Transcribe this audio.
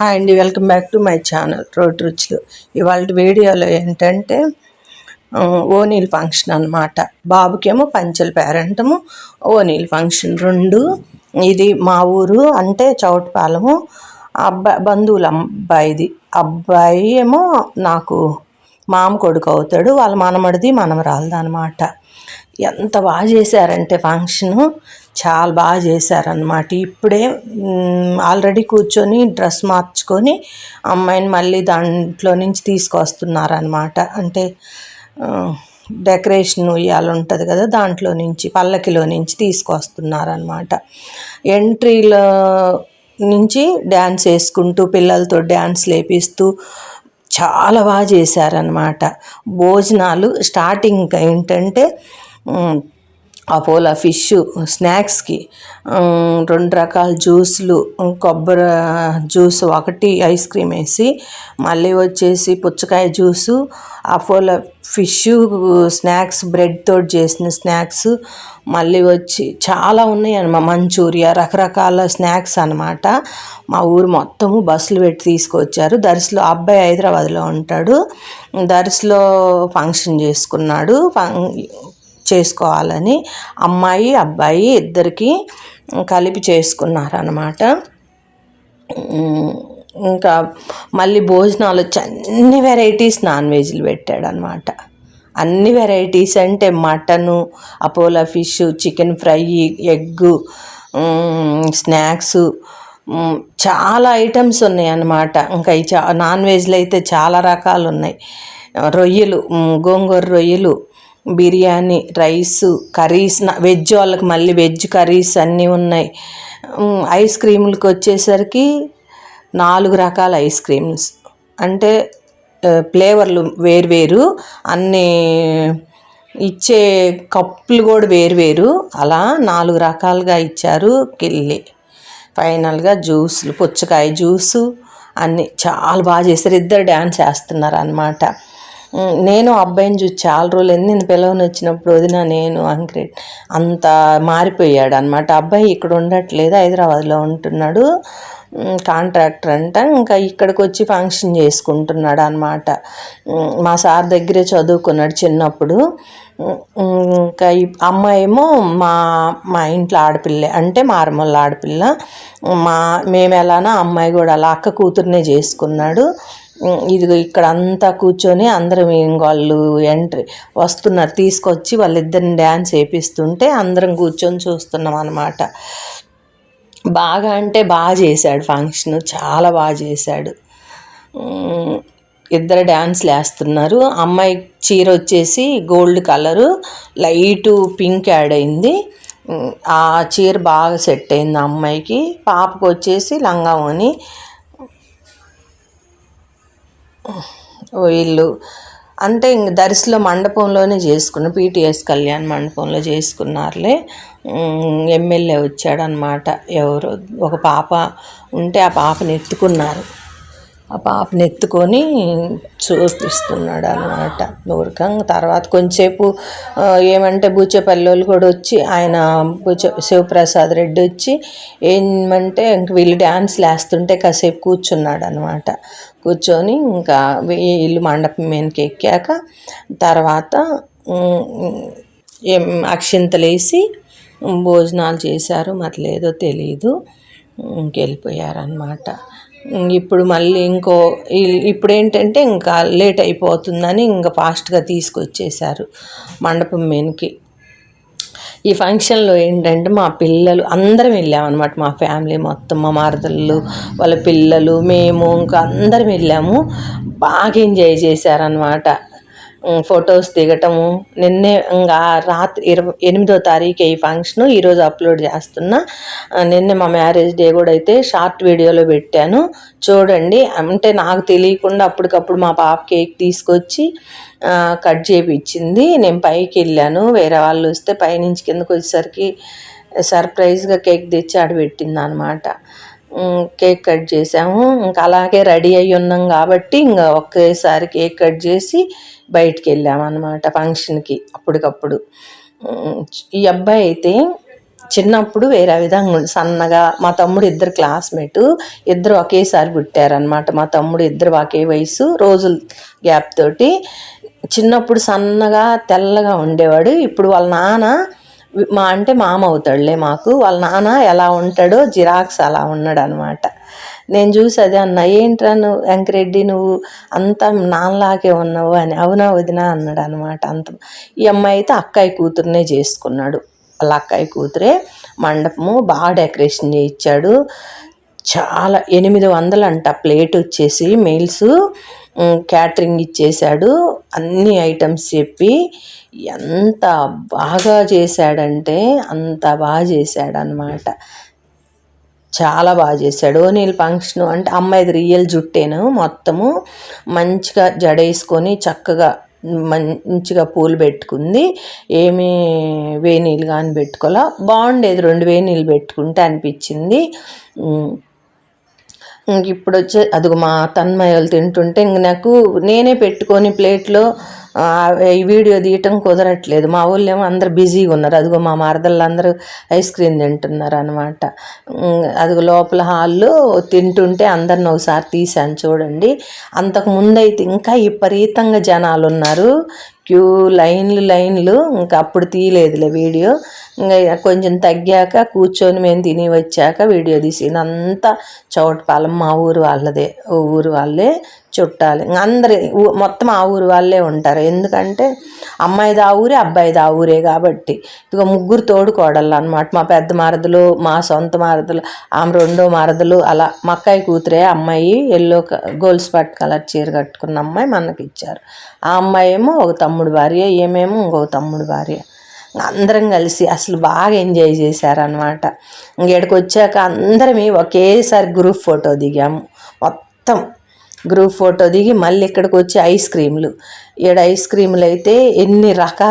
Hi అండి welcome back to my channel road రుచులు. ఇవాళ వీడియోలో ఏంటంటే ఓనీల్ ఫంక్షన్ అనమాట బాబుకేమో పంచల పేరెంటము ఓనీల్ ఫంక్షన్ రెండు. ఇది మా ఊరు అంటే చౌటపాలెము. అబ్బాయి బంధువుల అబ్బాయిది. అబ్బాయి ఏమో నాకు మామ కొడుకు అవుతాడు వాళ్ళ మనమడిది మనమరాలది అనమాట ఎంత బాగా చేశారంటే ఫంక్షను. చాలా బాగా చేశారనమాట ఇప్పుడే ఆల్రెడీ కూర్చొని డ్రెస్ మార్చుకొని అమ్మాయిని మళ్ళీ దాంట్లో నుంచి తీసుకొస్తున్నారనమాట అంటే డెకరేషన్ ఉయ్యాలు ఉంటుంది కదా దాంట్లో నుంచి పల్లకిలో నుంచి తీసుకొస్తున్నారనమాట ఎంట్రీలో నుంచి డ్యాన్స్ వేసుకుంటూ పిల్లలతో డ్యాన్స్ లేపిస్తూ చాలా బాగా చేశారనమాట భోజనాలు స్టార్టింగ్ ఏంటంటే అపోలా ఫిష్ స్నాక్స్కి రెండు రకాల జ్యూస్లు కొబ్బరి జ్యూస్ ఒకటి ఐస్ క్రీమ్ వేసి మళ్ళీ వచ్చేసి పుచ్చకాయ juice Apollo fish snacks bread తోటి చేసిన స్నాక్స్ మళ్ళీ వచ్చి చాలా ఉన్నాయి మంచూరియా రకరకాల స్నాక్స్ అనమాట మా ఊరు మొత్తము బస్సులు పెట్టి తీసుకొచ్చారు. దర్శలో అబ్బాయి హైదరాబాద్లో ఉంటాడు. దర్శలో ఫంక్షన్ చేసుకున్నాడు. ఫం- చేసుకోవాలని అమ్మాయి అబ్బాయి ఇద్దరికి కలిపి చేసుకున్నారనమాట ఇంకా మళ్ళీ భోజనాలు వచ్చి అన్ని వెరైటీస్ నాన్ వెజ్లు పెట్టాడనమాట అన్ని వెరైటీస్ అంటే mutton Apollo fish chicken fry egg snacks చాలా ఐటమ్స్ ఉన్నాయి అన్నమాట ఇంకా ఈ చా నాన్ వెజ్లో అయితే చాలా రకాలు ఉన్నాయి రొయ్యలు గోంగూర రొయ్యలు బిర్యానీ రైస్ కర్రీస్ వెజ్ వాళ్ళకి మళ్ళీ వెజ్ కర్రీస్ అన్నీ ఉన్నాయి. ఐస్ క్రీములకి వచ్చేసరికి నాలుగు రకాల ఐస్ క్రీమ్స్. అంటే ఫ్లేవర్లు వేరువేరు అన్ని ఇచ్చే కప్పులు కూడా వేరువేరు అలా నాలుగు రకాలుగా ఇచ్చారు కిల్లి. ఫైనల్గా జ్యూస్లు పుచ్చకాయ జ్యూసు అన్నీ చాలా బాగా చేస్తారు ఇద్దరు డ్యాన్స్ చేస్తున్నారు అనమాట నేను అబ్బాయిని చూసి చాలా రోజులు నేను పిలవని వచ్చినప్పుడు వదిన నేను అంక్రెడ్ అంత మారిపోయాడు అనమాట అబ్బాయి ఇక్కడ ఉండట్లేదు హైదరాబాద్లో ఉంటున్నాడు. కాంట్రాక్టర్ అంట ఇంకా ఇక్కడికి వచ్చి ఫంక్షన్ చేసుకుంటున్నాడు అనమాట మా సార్ దగ్గరే చదువుకున్నాడు చిన్నప్పుడు. ఇంకా అమ్మాయి ఏమో మా మా ఇంట్లో ఆడపిల్లే అంటే మారుమూల ఆడపిల్ల. మా మేము ఎలానో అమ్మాయి కూడా అలా అక్క కూతుర్నే చేసుకున్నాడు. ఇదిగో ఇక్కడ అంతా కూర్చొని అందరం వాళ్ళు ఎంట్రీ వస్తున్నారు. తీసుకొచ్చి వాళ్ళిద్దరిని డ్యాన్స్ వేపిస్తుంటే అందరం కూర్చొని చూస్తున్నాం అనమాట బాగా అంటే బాగా చేశాడు ఫంక్షన్ చాలా బాగా చేశాడు. ఇద్దరు డ్యాన్స్లు వేస్తున్నారు అమ్మాయి చీర వచ్చేసి gold colour light pink add అయింది. ఆ చీర బాగా సెట్ అయింది అమ్మాయికి. పాపకు వచ్చేసి లంగా ఓని వీళ్ళు అంటే ఇంక దరిసిలో మండపంలోనే చేసుకున్న పీటీఎస్ కళ్యాణ్ మండపంలో చేసుకున్నారులే. ఎమ్మెల్యే వచ్చాడనమాట ఎవరు ఒక పాప ఉంటే ఆ పాపని ఎత్తుకున్నారు. ఆ పాపని ఎత్తుకొని చూపిస్తున్నాడు అనమాట ఊరకంగా తర్వాత కొంచెంసేపు ఏమంటే బూచేపల్లోళ్ళు కూడా వచ్చి ఆయన బూచ శివప్రసాద్ రెడ్డి వచ్చి ఏమంటే ఇంక వీళ్ళు డ్యాన్స్లు వేస్తుంటే కాసేపు కూర్చున్నాడు అనమాట కూర్చొని ఇంకా వీళ్ళు మండపం మీదకి ఎక్కాక తర్వాత ఏం అక్షింతలేసి భోజనాలు చేశారు మరి లేదో తెలియదు ఇంకెళ్ళిపోయారనమాట ఇప్పుడు మళ్ళీ ఇంకో ఇప్పుడు ఏంటంటే ఇంకా లేట్ అయిపోతుందని ఇంకా ఫాస్ట్గా తీసుకొచ్చేసారు మండపం మీదకి. ఈ ఫంక్షన్లో ఏంటంటే మా పిల్లలు అందరం వెళ్ళామన్నమాట మా ఫ్యామిలీ మొత్తం మా మరదళ్ళు వాళ్ళ పిల్లలు మేము ఇంకా అందరం వెళ్ళాము. బాగా ఎంజాయ్ చేశారనమాట ఫొటోస్ దిగటము. నిన్నే ఇంకా రాత్రి ఇరవై ఎనిమిదో తారీఖు ఈ ఫంక్షన్ ఈరోజు అప్లోడ్ చేస్తున్నా. నిన్నే మా మ్యారేజ్ డే కూడా అయితే షార్ట్ వీడియోలో పెట్టాను. చూడండి. అంటే నాకు తెలియకుండా అప్పటికప్పుడు మా పాప కేక్ తీసుకొచ్చి కట్ చేయించింది నేను పైకి వెళ్ళాను. వేరే వాళ్ళు వస్తే పైనుంచి కిందకు వచ్చేసరికి సర్ప్రైజ్గా కేక్ తెచ్చి ఆడ పెట్టింది అనమాట కేక్ కట్ చేసాము ఇంకా అలాగే రెడీ అయ్యి ఉన్నాం కాబట్టి ఇంకా ఒకేసారి కేక్ కట్ చేసి బయటికి వెళ్ళామన్నమాట ఫంక్షన్కి అప్పటికప్పుడు. ఈ అబ్బాయి అయితే చిన్నప్పుడు వేరే విధంగా సన్నగా మా తమ్ముడు ఇద్దరు క్లాస్మేట్ ఇద్దరు ఒకేసారి పుట్టారనమాట మా తమ్ముడు ఇద్దరు ఒకే వయసు రోజుల గ్యాప్ తోటి. చిన్నప్పుడు సన్నగా తెల్లగా ఉండేవాడు. ఇప్పుడు వాళ్ళ నాన్న మా అంటే మామ అవుతాడులే మాకు. వాళ్ళ నాన్న ఎలా ఉంటాడో జిరాక్స్ అలా ఉన్నాడు అనమాట నేను చూసి అదే అన్న ఏంట్రా నువ్వు వెంకరెడ్డి నువ్వు అంతా నాన్నలాగే ఉన్నావు అని. అవునా వదినా అన్నాడు అనమాట అంత. ఈ అమ్మాయి అయితే అక్కాయి కూతురునే చేసుకున్నాడు. వాళ్ళ అక్కాయి కూతురే మండపము బాగా డెకరేషన్ చేయించాడు. చాలా ఎనిమిది వందలు అంట ప్లేట్ వచ్చేసి మీల్స్ క్యాటరింగ్ ఇచ్చేశాడు. అన్ని ఐటమ్స్ చెప్పి ఎంత బాగా చేశాడంటే అంత బాగా చేశాడనమాట. చాలా బాగా చేశాడు. నీళ్ళు ఫంక్షన్ అంటే అమ్మాయిది రియల్ జుట్టేను. మొత్తము మంచిగా జడేసుకొని చక్కగా మంచిగా పూలు పెట్టుకుంది. ఏమీ వేనీళ్ళు కానీ పెట్టుకోలే. బాగుండేది రెండు వేణీలు పెట్టుకుంటే అనిపించింది. ఇంక ఇప్పుడు వచ్చే అదిగో మా తన్మయాలు తింటుంటే ఇంక నాకు నేనే పెట్టుకొని ప్లేట్లో ఈ వీడియో తీయటం కుదరట్లేదు. మా ఊళ్ళేమో అందరు బిజీగా ఉన్నారు. అదిగో మా మరదళ్ళు అందరూ ఐస్ క్రీమ్ తింటున్నారు అనమాట అదిగో లోపల హాల్లో తింటుంటే అందరిని ఒకసారి తీసాను చూడండి. అంతకు ముందైతే ఇంకా విపరీతంగా జనాలు ఉన్నారు క్యూ లైన్లు లైన్లు ఇంకా అప్పుడు తీయలేదులే వీడియో. ఇంకా కొంచెం తగ్గాక కూర్చొని మేము తిని వచ్చాక వీడియో తీసింది. అంతా చౌటపాలెం మా ఊరు వాళ్ళదే ఊరు వాళ్ళే చుట్టాలి. అందరి మొత్తం ఆ ఊరు వాళ్ళే ఉంటారు. ఎందుకంటే అమ్మాయిది ఆ ఊరే అబ్బాయిది ఆ ఊరే కాబట్టి. ఇక ముగ్గురు తోడుకోడళ్ళు అనమాట మా పెద్ద మరదలు మా సొంత మరదలు ఆమె రెండో మరదలు అలా మక్కాయి కూతురే అమ్మాయి ఎల్లో గోల్స్ పట్ కలర్ చీర కట్టుకున్న అమ్మాయి మనకి ఇచ్చారు ఆ అమ్మాయి ఏమో ఒక తమ్ముడు తమ్ముడు భార్య ఏమేమో ఇంకో తమ్ముడు భార్య. అందరం కలిసి అసలు బాగా ఎంజాయ్ చేశారనమాట ఇంకేడికి వచ్చాక అందరమే ఒకేసారి గ్రూప్ ఫోటో దిగాము. మొత్తం గ్రూప్ ఫోటో దిగి మళ్ళీ ఇక్కడికి వచ్చి ఐస్ క్రీములు. ఈడ ఐస్ క్రీములు అయితే ఎన్ని రకాల